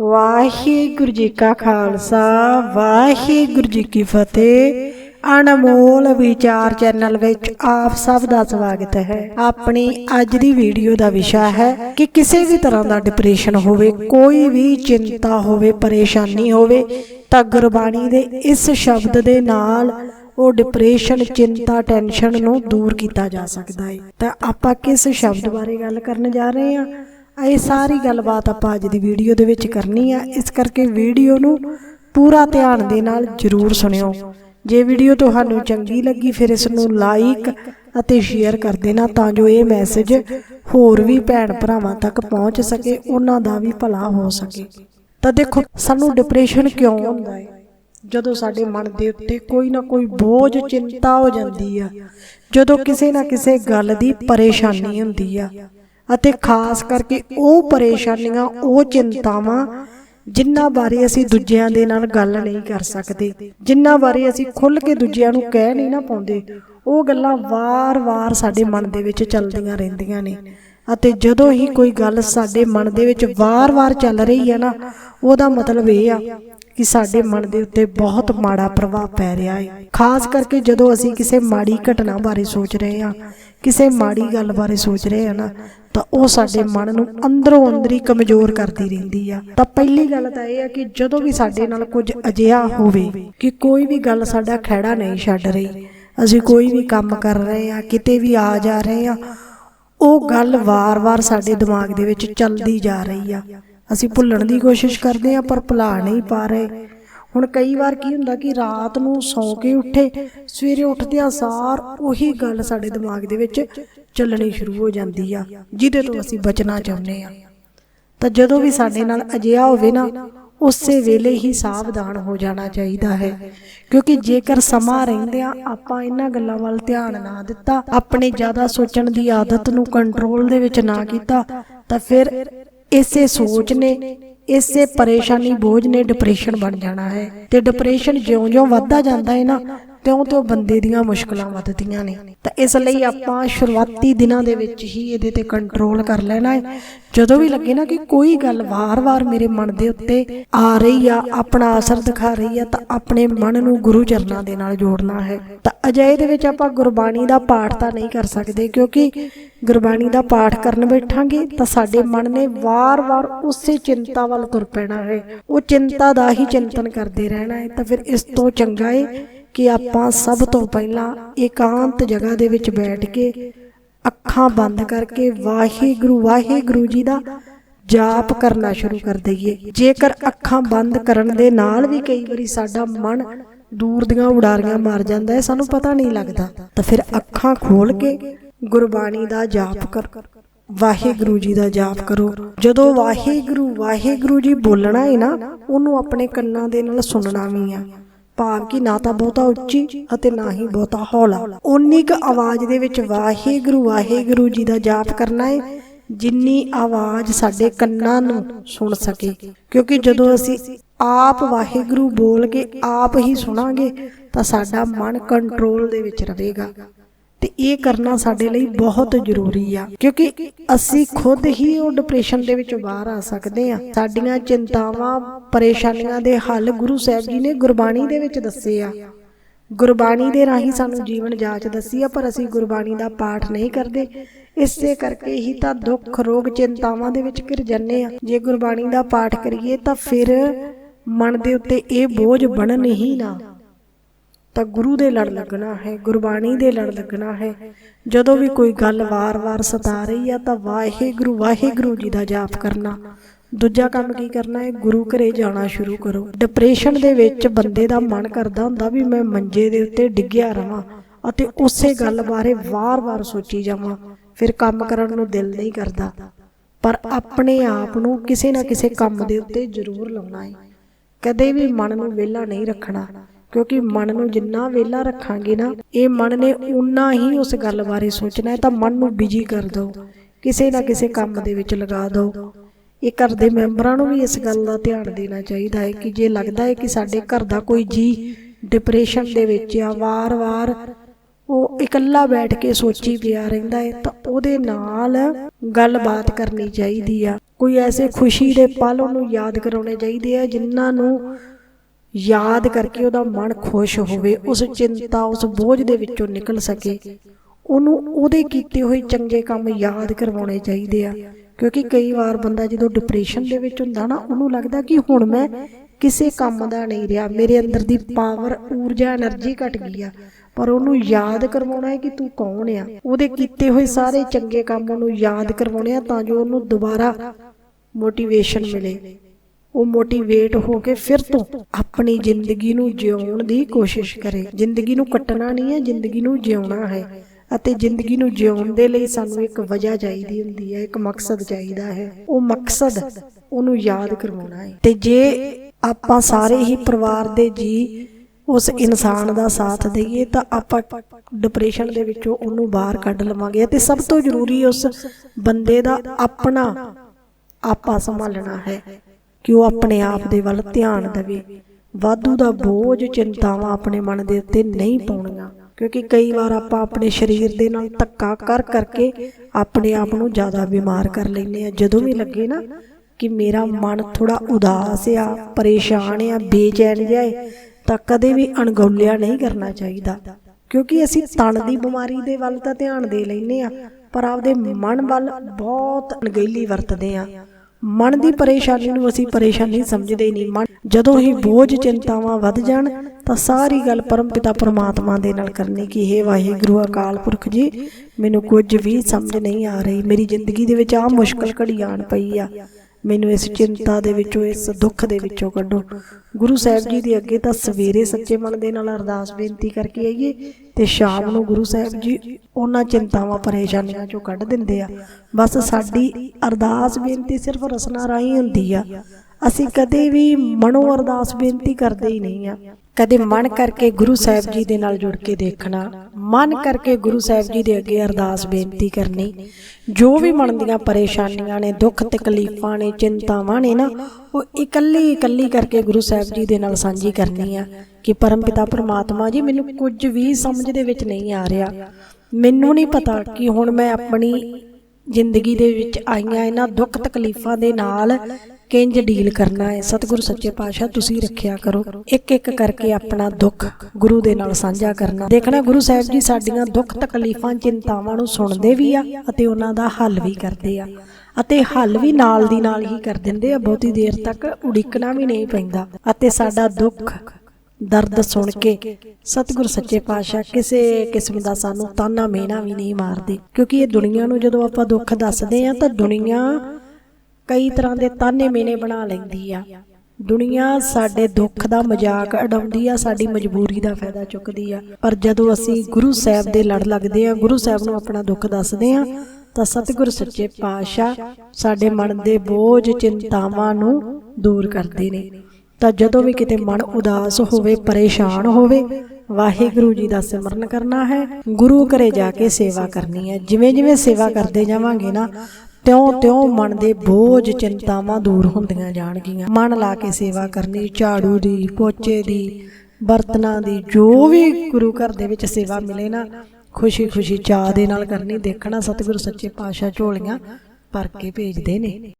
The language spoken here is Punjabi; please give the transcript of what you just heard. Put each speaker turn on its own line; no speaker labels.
ਵਾਹਿਗੁਰੂ ਜੀ ਕਾ ਖਾਲਸਾ, ਵਾਹਿਗੁਰੂ ਜੀ ਕੀ ਫਤਿਹ। ਅਨਮੋਲ ਵਿਚਾਰ ਚੈਨਲ ਵਿੱਚ ਆਪ ਸਭ ਦਾ ਸਵਾਗਤ ਹੈ। ਆਪਣੀ ਅੱਜ ਦੀ ਵੀਡੀਓ ਦਾ ਵਿਸ਼ਾ ਹੈ ਕਿ ਕਿਸੇ ਵੀ ਤਰ੍ਹਾਂ ਦਾ ਡਿਪਰੈਸ਼ਨ ਹੋਵੇ, ਕੋਈ ਵੀ ਚਿੰਤਾ ਹੋਵੇ, ਪਰੇਸ਼ਾਨੀ ਹੋਵੇ, ਤਾਂ ਗੁਰਬਾਣੀ ਦੇ ਇਸ ਸ਼ਬਦ ਦੇ ਨਾਲ ਉਹ ਡਿਪਰੈਸ਼ਨ ਚਿੰਤਾ ਟੈਨਸ਼ਨ ਨੂੰ ਦੂਰ ਕੀਤਾ ਜਾ ਸਕਦਾ ਹੈ। ਤਾਂ ਆਪਾਂ ਕਿਸ ਸ਼ਬਦ ਬਾਰੇ ਗੱਲ ਕਰਨ ਜਾ ਰਹੇ ਹਾਂ? ਇਹ ਸਾਰੀ ਗੱਲਬਾਤ ਆਪਾਂ ਅੱਜ ਦੀ ਵੀਡੀਓ ਦੇ ਵਿੱਚ ਕਰਨੀ ਆ। ਇਸ ਕਰਕੇ ਵੀਡੀਓ ਨੂੰ ਪੂਰਾ ਧਿਆਨ ਦੇ ਨਾਲ ਜਰੂਰ ਸੁਣਿਓ। ਜੇ ਵੀਡੀਓ ਤੁਹਾਨੂੰ ਚੰਗੀ ਲੱਗੀ, ਫਿਰ ਇਸ ਨੂੰ ਲਾਈਕ ਅਤੇ ਸ਼ੇਅਰ ਕਰ ਦੇਣਾ ਤਾਂ ਜੋ ਇਹ ਮੈਸੇਜ ਹੋਰ ਵੀ ਭੈਣ ਭਰਾਵਾਂ ਤੱਕ ਪਹੁੰਚ ਸਕੇ, ਉਹਨਾਂ ਦਾ ਵੀ ਭਲਾ ਹੋ ਸਕੇ। ਤਾਂ ਦੇਖੋ, ਸਾਨੂੰ ਡਿਪਰੈਸ਼ਨ ਕਿਉਂ ਹੁੰਦਾ ਹੈ ਜਦੋਂ ਸਾਡੇ ਮਨ ਦੇ ਉੱਤੇ ਕੋਈ ਨਾ ਕੋਈ ਬੋਝ, ਚਿੰਤਾ ਹੋ ਜਾਂਦੀ ਆ। ਜਦੋਂ ਕਿਸੇ ਨਾ ਕਿਸੇ ਗੱਲ ਦੀ ਪਰੇਸ਼ਾਨੀ ਹੁੰਦੀ ਆ। ਅਤੇ ਖਾਸ ਕਰਕੇ ਉਹ ਪਰੇਸ਼ਾਨੀਆਂ, ਉਹ ਚਿੰਤਾਵਾਂ ਜਿਨ੍ਹਾਂ ਬਾਰੇ ਅਸੀਂ ਦੂਜਿਆਂ ਦੇ ਨਾਲ ਗੱਲ ਨਹੀਂ ਕਰ ਸਕਦੇ, ਜਿਨ੍ਹਾਂ ਬਾਰੇ ਅਸੀਂ ਖੁੱਲ੍ਹ ਕੇ ਦੂਜਿਆਂ ਨੂੰ ਕਹਿ ਨਹੀਂ ਨਾ ਪਾਉਂਦੇ, ਉਹ ਗੱਲਾਂ ਵਾਰ-ਵਾਰ ਸਾਡੇ ਮਨ ਦੇ ਵਿੱਚ ਚੱਲਦੀਆਂ ਰਹਿੰਦੀਆਂ ਨੇ। ਅਤੇ ਜਦੋਂ ਹੀ ਕੋਈ ਗੱਲ ਸਾਡੇ ਮਨ ਦੇ ਵਿੱਚ ਵਾਰ-ਵਾਰ ਚੱਲ ਰਹੀ ਹੈ ਨਾ, ਉਹਦਾ ਮਤਲਬ ਇਹ ਆ ਕਿ ਸਾਡੇ ਮਨ ਦੇ ਉੱਤੇ ਬਹੁਤ ਮਾੜਾ ਪ੍ਰਭਾਵ ਪੈ ਰਿਹਾ ਹੈ ਖਾਸ ਕਰਕੇ ਜਦੋਂ ਅਸੀਂ ਕਿਸੇ ਮਾੜੀ ਘਟਨਾ ਬਾਰੇ ਸੋਚ ਰਹੇ ਹਾਂ, ਕਿਸੇ ਮਾੜੀ ਗੱਲ ਬਾਰੇ ਸੋਚ ਰਹੇ ਹਾਂ ਨਾ, ਤਾਂ ਉਹ ਸਾਡੇ ਮਨ ਨੂੰ ਅੰਦਰੋਂ ਅੰਦਰੀ ਕਮਜ਼ੋਰ ਕਰਦੀ ਰਹਿੰਦੀ ਆ। ਤਾਂ ਪਹਿਲੀ ਗੱਲ ਤਾਂ ਇਹ ਆ ਕਿ ਜਦੋਂ ਵੀ ਸਾਡੇ ਨਾਲ ਕੁਝ ਅਜਿਹਾ ਹੋਵੇ ਕਿ ਕੋਈ ਵੀ ਗੱਲ ਸਾਡਾ ਖਹਿੜਾ ਨਹੀਂ ਛੱਡ ਰਹੀ, ਅਸੀਂ ਕੋਈ ਵੀ ਕੰਮ ਕਰ ਰਹੇ ਆ ਕਿਤੇ ਵੀ ਆ ਜਾ ਰਹੇ ਆ ਉਹ ਗੱਲ ਵਾਰ-ਵਾਰ ਸਾਡੇ ਦਿਮਾਗ ਦੇ ਵਿੱਚ ਚੱਲਦੀ ਜਾ ਰਹੀ ਆ। ਅਸੀਂ ਭੁੱਲਣ ਦੀ ਕੋਸ਼ਿਸ਼ ਕਰਦੇ ਆ ਪਰ ਭੁਲਾ ਨਹੀਂ ਪਾ ਰਹੇ। ਹੁਣ ਕਈ ਵਾਰ ਕੀ ਹੁੰਦਾ ਕਿ ਰਾਤ ਨੂੰ ਸੌਂ ਕੇ ਉੱਠੇ ਸਵੇਰੇ ਉੱਠਦਿਆਂ ਸਾਰ ਉਹੀ ਗੱਲ ਸਾਡੇ ਦਿਮਾਗ ਦੇ ਵਿੱਚ ਚੱਲਣੀ ਸ਼ੁਰੂ ਹੋ ਜਾਂਦੀ ਆ ਜਿਹਦੇ ਤੋਂ ਅਸੀਂ ਬਚਣਾ ਚਾਹੁੰਦੇ ਆ। ਤਾਂ ਜਦੋਂ ਵੀ ਸਾਡੇ ਨਾਲ ਅਜਿਹਾ ਹੋਵੇ ਨਾ ਉਸੇ ਵੇਲੇ ਹੀ ਸਾਵਧਾਨ ਹੋ ਜਾਣਾ ਚਾਹੀਦਾ ਹੈ। ਕਿਉਂਕਿ ਜੇਕਰ ਸਮਾਂ ਰਹਿੰਦਿਆਂ ਆਪਾਂ ਇਹਨਾਂ ਗੱਲਾਂ ਵੱਲ ਧਿਆਨ ਨਾ ਦਿੱਤਾ ਆਪਣੇ ਜ਼ਿਆਦਾ ਸੋਚਣ ਦੀ ਆਦਤ ਨੂੰ ਕੰਟਰੋਲ ਦੇ ਵਿੱਚ ਨਾ ਕੀਤਾ ਤਾਂ ਫਿਰ ਇਸੇ ਸੋਚ ਨੇ, ਇਸੇ ਪਰੇਸ਼ਾਨੀ ਬੋਝ ਨੇ ਡਿਪਰੈਸ਼ਨ ਬਣ ਜਾਣਾ ਹੈ। ਤੇ ਡਿਪਰੈਸ਼ਨ ਜਿਉਂ-ਜਿਉਂ ਵੱਧਦਾ ਜਾਂਦਾ ਹੈ ਨਾ ਤਿਉਂ-ਤਿਉਂ ਬੰਦੇ ਦੀਆਂ ਮੁਸ਼ਕਲਾਂ ਵੱਧਦੀਆਂ ਨੇ। ਤਾਂ ਇਸ ਲਈ ਆਪਾਂ ਸ਼ੁਰੂਆਤੀ ਦਿਨਾਂ ਦੇ ਵਿੱਚ ਹੀ ਇਹਦੇ ਤੇ ਕੰਟਰੋਲ ਕਰ ਲੈਣਾ ਹੈ। ਜਦੋਂ ਵੀ ਲੱਗੇ ਨਾ ਕਿ ਕੋਈ ਗੱਲ ਵਾਰ-ਵਾਰ ਮੇਰੇ ਮਨ ਦੇ ਉੱਤੇ ਆ ਰਹੀ ਆ, ਆਪਣਾ ਅਸਰ ਦਿਖਾ ਰਹੀ ਆ, ਤਾਂ ਆਪਣੇ ਮਨ ਨੂੰ ਗੁਰੂ ਚਰਨਾਂ ਦੇ ਨਾਲ ਜੋੜਨਾ ਹੈ। ਤਾਂ ਅਜਿਹੇ ਦੇ ਵਿੱਚ ਆਪਾਂ ਗੁਰਬਾਣੀ ਦਾ ਪਾਠ ਤਾਂ ਨਹੀਂ ਕਰ ਸਕਦੇ, ਕਿਉਂਕਿ ਗੁਰਬਾਣੀ ਦਾ ਪਾਠ ਕਰਨ ਬੈਠਾਂਗੇ ਤਾਂ ਸਾਡੇ ਮਨ ਨੇ ਵਾਰ-ਵਾਰ ਉਸੇ ਚਿੰਤਾ ਵੱਲ ਤੁਰ ਪੈਣਾ ਹੈ। ਉਹ ਚਿੰਤਾ ਦਾ ਹੀ ਚਿੰਤਨ ਕਰਦੇ ਰਹਿਣਾ ਹੈ, ਤਾਂ ਫਿਰ ਇਸ ਤੋਂ ਚੰਗਾ ਹੈ ਕਿ ਆਪਾਂ ਸਭ ਤੋਂ ਪਹਿਲਾਂ ਇਕਾਂਤ ਜਗ੍ਹਾ ਦੇ ਵਿੱਚ ਬੈਠ ਕੇ ਅੱਖਾਂ ਬੰਦ ਕਰਕੇ ਵਾਹਿਗੁਰੂ ਵਾਹਿਗੁਰੂ ਜੀ ਦਾ ਜਾਪ ਕਰਨਾ ਸ਼ੁਰੂ ਕਰ ਦਈਏ। ਜੇਕਰ ਅੱਖਾਂ ਬੰਦ ਕਰਨ ਦੇ ਨਾਲ ਵੀ ਕਈ ਵਾਰੀ ਸਾਡਾ ਮਨ ਦੂਰ ਦੀਆਂ ਉਡਾਰੀਆਂ ਮਾਰ ਜਾਂਦਾ ਹੈ, ਸਾਨੂੰ ਪਤਾ ਨਹੀਂ ਲੱਗਦਾ। ਤਾਂ ਫਿਰ ਅੱਖਾਂ ਖੋਲ ਕੇ ਗੁਰਬਾਣੀ ਦਾ ਜਾਪ ਕਰ, ਵਾਹਿਗੁਰੂ ਜੀ ਦਾ ਜਾਪ ਕਰੋ। ਜਦੋਂ ਵਾਹਿਗੁਰੂ ਵਾਹਿਗੁਰੂ ਜੀ ਬੋਲਣਾ ਹੈ ਨਾ, ਉਹਨੂੰ ਆਪਣੇ ਕੰਨਾਂ ਦੇ ਨਾਲ ਸੁਣਨਾ ਵੀ ਆ। ਭਾਵ ਕਿ ਨਾ ਤਾਂ ਬਹੁਤਾ ਉੱਚੀ ਅਤੇ ਨਾ ਹੀ ਬਹੁਤਾ ਹੌਲਾ। ਓਨੀ ਕੁ ਆਵਾਜ਼ ਦੇ ਵਿੱਚ ਵਾਹਿਗੁਰੂ ਵਾਹਿਗੁਰੂ ਜੀ ਦਾ ਜਾਪ ਕਰਨਾ ਹੈ ਜਿੰਨੀ ਆਵਾਜ਼ ਸਾਡੇ ਕੰਨਾਂ ਨੂੰ ਸੁਣ ਸਕੇ। ਕਿਉਂਕਿ ਜਦੋਂ ਅਸੀਂ ਆਪ ਵਾਹਿਗੁਰੂ ਬੋਲ ਕੇ ਆਪ ਹੀ ਸੁਣਾਂਗੇ, ਤਾਂ ਸਾਡਾ ਮਨ ਕੰਟਰੋਲ ਦੇ ਵਿੱਚ ਰਹੇਗਾ। ਤੇ ਇਹ ਕਰਨਾ ਸਾਡੇ ਲਈ ਬਹੁਤ ਜ਼ਰੂਰੀ ਆ। ਕਿਉਂਕਿ ਅਸੀਂ ਖੁਦ ਹੀ ਉਹ ਡਿਪਰੈਸ਼ਨ ਦੇ ਵਿੱਚੋਂ ਬਾਹਰ ਆ ਸਕਦੇ ਆ। ਸਾਡੀਆਂ ਚਿੰਤਾਵਾਂ, ਪਰੇਸ਼ਾਨੀਆਂ ਦੇ ਹੱਲ ਗੁਰੂ ਸਾਹਿਬ ਜੀ ਨੇ ਗੁਰਬਾਣੀ ਦੇ ਵਿੱਚ ਦੱਸੇ ਆ। ਗੁਰਬਾਣੀ ਦੇ ਰਾਹੀਂ ਸਾਨੂੰ ਜੀਵਨ ਜਾਚ ਦੱਸੀ ਆ, ਪਰ ਅਸੀਂ ਗੁਰਬਾਣੀ ਦਾ ਪਾਠ ਨਹੀਂ ਕਰਦੇ। ਇਸੇ ਕਰਕੇ ਹੀ ਤਾਂ ਦੁੱਖ, ਰੋਗ, ਚਿੰਤਾਵਾਂ ਦੇ ਵਿੱਚ ਘਿਰ ਜੰਨੇ ਆ। ਜੇ ਗੁਰਬਾਣੀ ਦਾ ਪਾਠ ਕਰੀਏ ਤਾਂ ਫਿਰ ਮਨ ਦੇ ਉੱਤੇ ਇਹ ਬੋਝ ਬਣਨ ਹੀ ਨਾ। ਤਾਂ ਗੁਰੂ ਦੇ ਲੜ ਲੱਗਣਾ ਹੈ, ਗੁਰਬਾਣੀ ਦੇ ਲੜ ਲੱਗਣਾ ਹੈ। ਜਦੋਂ ਵੀ ਕੋਈ ਗੱਲ ਵਾਰ-ਵਾਰ ਸਤਾ ਰਹੀ ਆ, ਤਾਂ ਵਾਹਿਗੁਰੂ ਵਾਹਿਗੁਰੂ ਜੀ ਦਾ ਜਾਪ ਕਰਨਾ। ਦੂਜਾ ਕੰਮ ਕੀ ਕਰਨਾ ਹੈ? ਗੁਰੂ ਘਰੇ ਜਾਣਾ ਸ਼ੁਰੂ ਕਰੋ। ਡਿਪਰੈਸ਼ਨ ਦੇ ਵਿੱਚ ਬੰਦੇ ਦਾ ਮਨ ਕਰਦਾ ਹੁੰਦਾ ਵੀ ਮੈਂ ਮੰਜੇ ਦੇ ਉੱਤੇ ਡਿੱਗਿਆ ਰਵਾਂ ਅਤੇ ਉਸੇ ਗੱਲ ਬਾਰੇ ਵਾਰ-ਵਾਰ ਸੋਚੀ ਜਾਵਾਂ। ਫਿਰ ਕੰਮ ਕਰਨ ਨੂੰ ਦਿਲ ਨਹੀਂ ਕਰਦਾ। ਪਰ ਆਪਣੇ ਆਪ ਨੂੰ ਕਿਸੇ ਨਾ ਕਿਸੇ ਕੰਮ ਦੇ ਉੱਤੇ ਜ਼ਰੂਰ ਲਾਉਣਾ ਹੈ। ਕਦੇ ਵੀ ਮਨ ਨੂੰ ਵਿਹਲਾ ਨਹੀਂ ਰੱਖਣਾ। ਕਿਉਂਕਿ ਮਨ ਨੂੰ ਜਿੰਨਾ ਵਿਹਲਾ ਰੱਖਾਂਗੇ ਨਾ, ਇਹ ਮਨ ਨੇ ਉਨਾ ਹੀ ਉਸ ਗੱਲ ਬਾਰੇ ਸੋਚਣਾ ਹੈ ਤਾਂ ਮਨ ਨੂੰ ਬਿਜ਼ੀ ਕਰ ਦਿਓ, ਕਿਸੇ ਨਾ ਕਿਸੇ ਕੰਮ ਦੇ ਵਿੱਚ ਲਗਾ ਦਿਓ। ਇਹ ਘਰ ਦੇ ਮੈਂਬਰਾਂ ਨੂੰ ਵੀ ਇਸ ਗੱਲ ਦਾ ਧਿਆਨ ਦੇਣਾ ਚਾਹੀਦਾ ਹੈ ਕਿ ਜੇ ਲੱਗਦਾ ਹੈ ਕਿ ਸਾਡੇ ਘਰ ਦਾ ਕੋਈ ਜੀ ਡਿਪਰੈਸ਼ਨ ਦੇ ਵਿੱਚ ਆ, ਵਾਰ-ਵਾਰ ਉਹ ਇਕੱਲਾ ਬੈਠ ਕੇ ਸੋਚੀ ਪਿਆ ਰਹਿੰਦਾ ਹੈ, ਤਾਂ ਉਹਦੇ ਨਾਲ ਗੱਲਬਾਤ ਕਰਨੀ ਚਾਹੀਦੀ ਆ। ਕੋਈ ਐਸੇ ਖੁਸ਼ੀ ਦੇ ਪਲ ਉਹਨੂੰ ਯਾਦ ਕਰਾਉਣੇ ਚਾਹੀਦੇ ਆ, ਜਿਨ੍ਹਾਂ ਨੂੰ ਯਾਦ ਕਰਕੇ ਉਹਦਾ ਮਨ ਖੁਸ਼ ਹੋਵੇ, ਉਸ ਚਿੰਤਾ, ਉਸ ਬੋਝ ਦੇ ਵਿੱਚੋਂ ਨਿਕਲ ਸਕੇ। ਉਹਨੂੰ ਉਹਦੇ ਕੀਤੇ ਹੋਏ ਚੰਗੇ ਕੰਮ ਯਾਦ ਕਰਵਾਉਣੇ ਚਾਹੀਦੇ ਆ। ਕਿਉਂਕਿ ਕਈ ਵਾਰ ਬੰਦਾ ਜਦੋਂ ਡਿਪਰੈਸ਼ਨ ਦੇ ਵਿੱਚ ਹੁੰਦਾ ਨਾ, ਉਹਨੂੰ ਲੱਗਦਾ ਕਿ ਹੁਣ ਮੈਂ ਕਿਸੇ ਕੰਮ ਦਾ ਨਹੀਂ ਰਿਹਾ। ਮੇਰੇ ਅੰਦਰ ਦੀ ਪਾਵਰ ਊਰਜਾ એનર્ਜੀ ਘਟ ਗਈ ਆ। ਪਰ ਉਹਨੂੰ ਯਾਦ ਕਰਵਾਉਣਾ ਹੈ ਕਿ ਤੂੰ ਕੌਣ ਆ। ਉਹਦੇ ਕੀਤੇ ਹੋਏ ਸਾਰੇ ਚੰਗੇ ਕੰਮ ਨੂੰ ਯਾਦ ਕਰਵਾਉਣੇ ਆ ਤਾਂ ਜੋ ਉਹਨੂੰ ਦੁਬਾਰਾ ਮੋਟੀਵੇਸ਼ਨ ਮਿਲੇ। ਉਹ ਮੋਟੀਵੇਟ ਹੋ ਕੇ ਫਿਰ ਤੋਂ ਆਪਣੀ ਜ਼ਿੰਦਗੀ ਨੂੰ ਜਿਉਣ ਦੀ ਕੋਸ਼ਿਸ਼ ਕਰੇ। ਜ਼ਿੰਦਗੀ ਨੂੰ ਕੱਟਣਾ ਨਹੀਂ ਹੈ, ਜ਼ਿੰਦਗੀ ਨੂੰ ਜਿਉਣਾ ਹੈ ਅਤੇ ਜ਼ਿੰਦਗੀ ਨੂੰ ਜਿਉਣ ਦੇ ਲਈ ਸਾਨੂੰ ਇੱਕ ਵਜ੍ਹਾ ਚਾਹੀਦੀ ਹੁੰਦੀ ਹੈ, ਇੱਕ ਮਕਸਦ ਚਾਹੀਦਾ ਹੈ। ਉਹ ਮਕਸਦ ਉਹਨੂੰ ਯਾਦ ਕਰਵਾਉਣਾ ਹੈ। ਤੇ ਜੇ ਆਪਾਂ ਸਾਰੇ ਹੀ ਪਰਿਵਾਰ ਦੇ ਜੀ ਉਸ ਇਨਸਾਨ ਦਾ ਸਾਥ ਦਈਏ ਤਾਂ ਆਪਾਂ ਡਿਪਰੈਸ਼ਨ ਦੇ ਵਿੱਚੋਂ ਉਹਨੂੰ ਬਾਹਰ ਕੱਢ ਲਵਾਂਗੇ ਤੇ ਸਭ ਤੋਂ ਜ਼ਰੂਰੀ ਉਸ ਬੰਦੇ ਦਾ ਆਪਣਾ ਆਪਾ ਸੰਭਾਲਣਾ ਹੈ। ਕਿ ਉਹ ਆਪਣੇ ਆਪ ਦੇ ਵੱਲ ਧਿਆਨ ਦੇਵੇ। ਵਾਧੂ ਦਾ ਬੋਝ ਚਿੰਤਾਵਾਂ ਆਪਣੇ ਮਨ ਦੇ ਉੱਤੇ ਨਹੀਂ ਪਾਉਣੀਆਂ, ਕਿਉਂਕਿ ਕਈ ਵਾਰ ਆਪਾਂ ਆਪਣੇ ਸਰੀਰ ਦੇ ਨਾਲ ਧੱਕਾ ਕਰ ਕਰਕੇ ਆਪਣੇ ਆਪ ਨੂੰ ਜ਼ਿਆਦਾ ਬਿਮਾਰ ਕਰ ਲੈਂਦੇ ਆ ਜਦੋਂ ਵੀ ਲੱਗੇ ਨਾ ਕਿ ਮੇਰਾ ਮਨ ਥੋੜਾ ਉਦਾਸ ਆ, ਪਰੇਸ਼ਾਨ ਆ, ਬੇਚੈਨ ਜਿਹਾ ਹੈ ਤਾਂ ਕਦੇ ਵੀ ਅਣਗੌਲਿਆ ਨਹੀਂ ਕਰਨਾ ਚਾਹੀਦਾ। ਕਿਉਂਕਿ ਅਸੀਂ ਤਣ ਦੀ ਬਿਮਾਰੀ ਦੇ ਵੱਲ ਤਾਂ ਧਿਆਨ ਦੇ ਲੈਨੇ ਆ ਪਰ ਆਪਦੇ ਮਨ ਵੱਲ ਬਹੁਤ ਅਣਗਹਿਲੀ ਵਰਤਦੇ ਆ ਮਨ ਦੀ ਪਰੇਸ਼ਾਨੀ ਨੂੰ ਅਸੀਂ ਪਰੇਸ਼ਾਨੀ ਸਮਝਦੇ ਹੀ ਨਹੀਂ। ਮਨ ਜਦੋਂ ਹੀ ਬੋਝ ਚਿੰਤਾਵਾਂ ਵੱਧ ਜਾਣ, ਤਾਂ ਸਾਰੀ ਗੱਲ ਪਰਮ ਪਿਤਾ ਪਰਮਾਤਮਾ ਦੇ ਨਾਲ ਕਰਨੀ ਕਿ, ਹੇ ਵਾਹਿਗੁਰੂ ਅਕਾਲ ਪੁਰਖ ਜੀ, ਮੈਨੂੰ ਕੁਝ ਵੀ ਸਮਝ ਨਹੀਂ ਆ ਰਹੀ। ਮੇਰੀ ਜ਼ਿੰਦਗੀ ਦੇ ਵਿੱਚ ਆ ਮੁਸ਼ਕਲ ਘੜੀ ਆਣ ਪਈ ਆ। ਮੈਨੂੰ ਇਸ ਚਿੰਤਾ ਦੇ ਵਿੱਚੋਂ, ਇਸ ਦੁੱਖ ਦੇ ਵਿੱਚੋਂ ਕੱਢੋ। ਗੁਰੂ ਸਾਹਿਬ ਜੀ ਦੇ ਅੱਗੇ ਤਾਂ ਸਵੇਰੇ ਸੱਚੇ ਮਨ ਦੇ ਨਾਲ ਅਰਦਾਸ ਬੇਨਤੀ ਕਰਕੇ ਆਈਏ ਤੇ ਸ਼ਾਮ ਨੂੰ ਗੁਰੂ ਸਾਹਿਬ ਜੀ ਉਹਨਾਂ ਚਿੰਤਾਵਾਂ ਪਰੇਸ਼ਾਨੀਆਂ ਚੋਂ ਕੱਢ ਦਿੰਦੇ ਆ। ਬਸ ਸਾਡੀ ਅਰਦਾਸ ਬੇਨਤੀ ਸਿਰਫ ਰਸਨਾ ਰਾਹੀਂ ਹੁੰਦੀ ਆ। ਅਸੀਂ ਕਦੇ ਵੀ ਮਨੋ ਅਰਦਾਸ ਬੇਨਤੀ ਕਰਦੇ ਹੀ ਨਹੀਂ ਆ। ਕਦੇ ਮਨ ਕਰਕੇ ਗੁਰੂ ਸਾਹਿਬ ਜੀ ਦੇ ਨਾਲ ਜੁੜ ਕੇ ਦੇਖਣਾ, ਮਨ ਕਰਕੇ ਗੁਰੂ ਸਾਹਿਬ ਜੀ ਦੇ ਅੱਗੇ ਅਰਦਾਸ ਬੇਨਤੀ ਕਰਨੀ, ਜੋ ਵੀ ਮਨ ਦੀਆਂ ਪਰੇਸ਼ਾਨੀਆਂ ਨੇ, ਦੁੱਖ ਤਕਲੀਫਾਂ ਨੇ, ਚਿੰਤਾਵਾਂ ਨੇ ਨਾ, ਉਹ ਇਕੱਲੀ ਇਕੱਲੀ ਕਰਕੇ ਗੁਰੂ ਸਾਹਿਬ ਜੀ ਦੇ ਨਾਲ ਸਾਂਝੀ ਕਰਨੀ ਆ ਕਿ ਪਰਮਪਿਤਾ ਪਰਮਾਤਮਾ ਜੀ, ਮੈਨੂੰ ਕੁਝ ਵੀ ਸਮਝ ਦੇ ਵਿੱਚ ਨਹੀਂ ਆ ਰਿਹਾ। ਮੈਨੂੰ ਨਹੀਂ ਪਤਾ ਕਿ ਹੁਣ ਮੈਂ ਆਪਣੀ ਜ਼ਿੰਦਗੀ ਦੇ ਵਿੱਚ ਆਈਆਂ ਇਹਨਾਂ ਦੁੱਖ ਤਕਲੀਫਾਂ ਦੇ ਨਾਲ ਕਿੰਜ ਡੀਲ ਕਰਨਾ ਹੈ? ਸਤਿਗੁਰੂ ਸੱਚੇ ਪਾਤਸ਼ਾਹ, ਤੁਸੀਂ ਰੱਖਿਆ ਕਰੋ। ਇੱਕ ਇੱਕ ਕਰਕੇ ਆਪਣਾ ਦੁੱਖ ਗੁਰੂ ਦੇ ਨਾਲ ਸਾਂਝਾ ਕਰਨਾ। ਦੇਖਣਾ, ਗੁਰੂ ਸਾਹਿਬ ਜੀ ਸਾਡੀਆਂ ਦੁੱਖ ਤਕਲੀਫਾਂ, ਚਿੰਤਾਵਾਂ ਨੂੰ ਸੁਣਦੇ ਵੀ ਆ ਅਤੇ ਉਹਨਾਂ ਦਾ ਹੱਲ ਵੀ ਕਰਦੇ ਆ। ਅਤੇ ਹੱਲ ਵੀ ਨਾਲ ਦੀ ਨਾਲ ਹੀ ਕਰ ਦਿੰਦੇ ਆ। ਬਹੁਤੀ ਦੇਰ ਤੱਕ ਉਡੀਕਣਾ ਵੀ ਨਹੀਂ ਪੈਂਦਾ। ਅਤੇ ਸਾਡਾ ਦੁੱਖ, ਦਰਦ ਸੁਣ ਕੇ ਸਤਿਗੁਰ ਸੱਚੇ ਪਾਤਸ਼ਾਹ ਕਿਸੇ ਕਿਸਮ ਦਾ ਸਾਨੂੰ ਤਾਨਾ ਮੇਣਾ ਵੀ ਨਹੀਂ ਮਾਰਦੇ। ਕਿਉਂਕਿ ਇਹ ਦੁਨੀਆ ਨੂੰ ਜਦੋਂ ਆਪਾਂ ਦੁੱਖ ਦੱਸਦੇ ਆ ਤਾਂ ਦੁਨੀਆ ਕਈ ਤਰ੍ਹਾਂ ਦੇ ਤਾਨੇ ਮੇਨੇ ਬਣਾ ਲੈਂਦੀ ਆ। ਦੁਨੀਆ ਸਾਡੇ ਦੁੱਖ ਦਾ ਮਜ਼ਾਕ ਉਡਾਉਂਦੀ ਆ, ਸਾਡੀ ਮਜਬੂਰੀ ਦਾ ਫਾਇਦਾ ਚੁੱਕਦੀ ਆ। ਪਰ ਜਦੋਂ ਅਸੀਂ ਗੁਰੂ ਸਾਹਿਬ ਦੇ ਲੜ ਲੱਗਦੇ ਆ, ਗੁਰੂ ਸਾਹਿਬ ਨੂੰ ਆਪਣਾ ਦੁੱਖ ਦੱਸਦੇ ਆ, ਤਾਂ ਸਤਿਗੁਰ ਸੱਚੇ ਪਾਤਸ਼ਾਹ ਸਾਡੇ ਮਨ ਦੇ ਬੋਝ ਚਿੰਤਾਵਾਂ ਨੂੰ ਦੂਰ ਕਰਦੇ ਨੇ। ਤਾਂ ਜਦੋਂ ਵੀ ਕਿਤੇ ਮਨ ਉਦਾਸ ਹੋਵੇ, ਪਰੇਸ਼ਾਨ ਹੋਵੇ, ਵਾਹਿਗੁਰੂ ਜੀ ਦਾ ਸਿਮਰਨ ਕਰਨਾ ਹੈ। ਗੁਰੂ ਘਰੇ ਜਾ ਕੇ ਸੇਵਾ ਕਰਨੀ ਹੈ। ਜਿਵੇਂ ਜਿਵੇਂ ਸੇਵਾ ਕਰਦੇ ਜਾਵਾਂਗੇ ਨਾ ਤਿਉਂ ਤਿਉਂ ਮਨ ਦੇ ਬੋਝ ਚਿੰਤਾਵਾਂ ਦੂਰ ਹੁੰਦੀਆਂ ਜਾਣਗੀਆਂ। ਮਨ ਲਾ ਕੇ ਸੇਵਾ ਕਰਨੀ, ਝਾੜੂ ਦੀ, ਪੋਚੇ ਦੀ, ਬਰਤਨਾਂ ਦੀ, ਜੋ ਵੀ ਗੁਰੂ ਘਰ ਦੇ ਵਿੱਚ ਸੇਵਾ ਮਿਲੇ ਨਾ ਖੁਸ਼ੀ ਖੁਸ਼ੀ ਚਾਹ ਦੇ ਨਾਲ ਕਰਨੀ, ਦੇਖਣਾ ਸਤਿਗੁਰੂ ਸੱਚੇ ਪਾਤਸ਼ਾਹ ਝੋਲੀਆਂ ਭਰ ਕੇ ਭੇਜਦੇ ਨੇ।